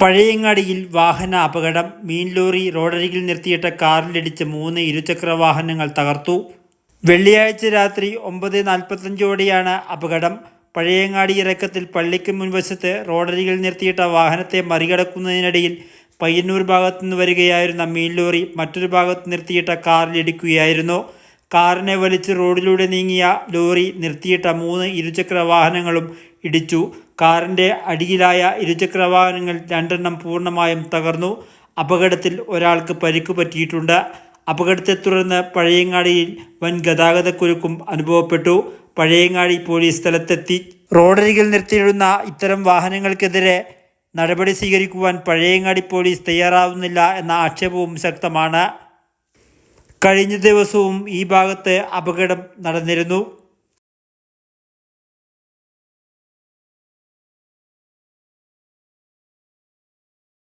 പഴയങ്ങാടിയിൽ വാഹന അപകടം. മീൻലോറി റോഡരികിൽ നിർത്തിയിട്ട കാറിലിടിച്ച് മൂന്ന് ഇരുചക്ര വാഹനങ്ങൾ തകർത്തു. വെള്ളിയാഴ്ച രാത്രി ഒമ്പത് നാൽപ്പത്തഞ്ചോടെയാണ് അപകടം. പഴയങ്ങാടി ഇറക്കത്തിൽ പള്ളിക്ക് മുൻവശത്ത് റോഡരികിൽ നിർത്തിയിട്ട വാഹനത്തെ മറികടക്കുന്നതിനിടയിൽ പയ്യന്നൂർ ഭാഗത്തുനിന്ന് വരികയായിരുന്ന മീൻലോറി മറ്റൊരു ഭാഗത്ത് നിർത്തിയിട്ട കാറിലിടിക്കുകയായിരുന്നു കാറിനെ വലിച്ച് റോഡിലൂടെ നീങ്ങിയ ലോറി നിർത്തിയിട്ട മൂന്ന് ഇരുചക്ര വാഹനങ്ങളും ഇടിച്ചു. കാറിന്റെ അടിയിലായ ഇരുചക്ര വാഹനങ്ങൾ രണ്ടെണ്ണം പൂർണമായും തകർന്നു. അപകടത്തിൽ ഒരാൾക്ക് പരിക്ക് പറ്റിയിട്ടുണ്ട്. അപകടത്തെ തുടർന്ന് പഴയങ്ങാടിയിൽ വൻ ഗതാഗതക്കുരുക്കും അനുഭവപ്പെട്ടു. പഴയങ്ങാടി പോലീസ് സ്ഥലത്തെത്തി. റോഡരികിൽ നിർത്തിയിടുന്ന ഇത്തരം വാഹനങ്ങൾക്കെതിരെ നടപടി സ്വീകരിക്കുവാൻ പഴയങ്ങാടി പോലീസ് തയ്യാറാവുന്നില്ല എന്ന ആക്ഷേപവും ശക്തമാണ്. കഴിഞ്ഞ ദിവസവും ഈ ഭാഗത്ത് അപകടം നടന്നിരുന്നു.